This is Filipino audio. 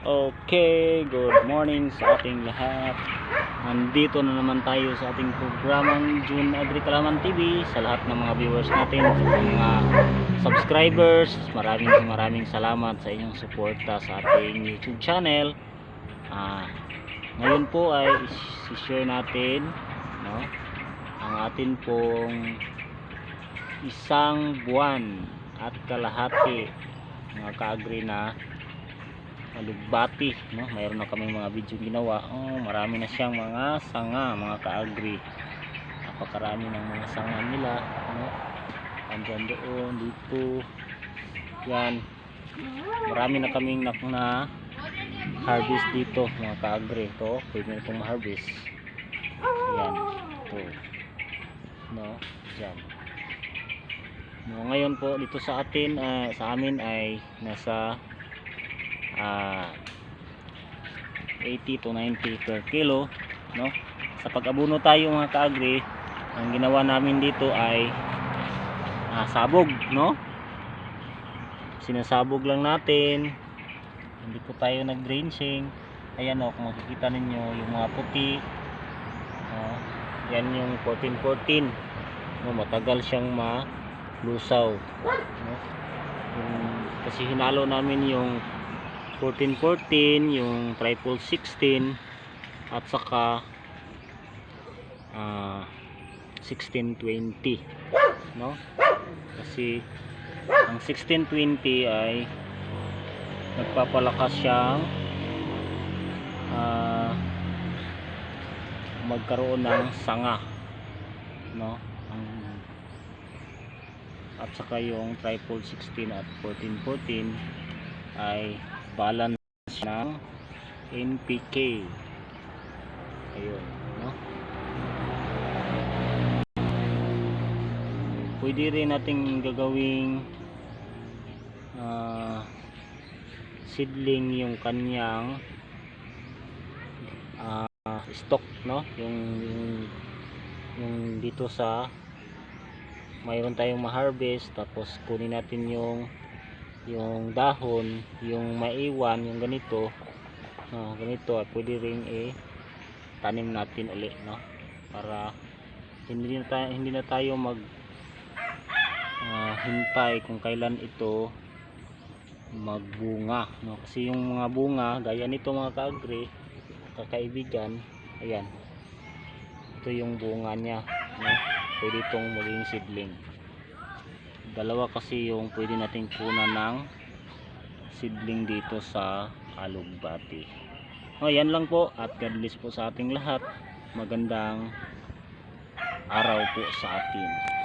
Okay, good morning sa ating lahat. Nandito na naman tayo sa ating programang June Agri Kalaman TV sa lahat ng mga viewers natin, sa mga subscribers. Maraming maraming salamat sa inyong suporta sa ating YouTube channel. Ah, ngayon po ay i-share natin no, ang atin pong isang buwan at kalahati mga ka-agri na malugbati no? Mayroon na kaming mga video ginawa. Oh marami na siyang mga sanga mga kaagri. Napakarami ng mga sanga nila no? Andyan doon dito. Yan. Marami na kaming na, na harvest dito mga kaagri. To pwede na itong harvest yan. To no? Yan. No, ngayon po dito sa atin ah, sa amin ay nasa ah 80 to 90 per kilo no? Sa pag-abuno tayo mga kaagri ang ginawa namin dito ay ah, sabog no? Sinasabog lang natin. Hindi po tayo nag drenching ayan o kung makikita ninyo yung mga puti. No? yan yung 1414 no, matagal siyang malusaw no? yung, kasi hinalo namin yung 1414 yung triple 16 at saka ah 1620 no? Kasi ang 1620 ay nagpapalakas siyang ah, magkaroon ng sanga no? Ang at saka yung triple 16 at 1414 ay balance ng NPK ayun no? Pwede rin nating gagawing ah, seedling yung kanyang ah, stock no? Yung, yung yung dito sa mayroon tayong ma-harvest tapos kunin natin yung yung dahon, yung maiwan, yung ganito, no, ganito, at pwede ring i tanim natin uli, no, para hindi na tayo, hindi na tayo mag ah, hintay kung kailan ito magbunga, no, kasi yung mga bunga, gaya nito mga kaagri, kakaibigan, ayan, ito yung bunga niya, no, pwede itong maging seedling dalawa kasi yung pwede nating kunan ng seedling dito sa alugbati o yan lang po. At God bless po sa ating lahat. Magandang araw po sa atin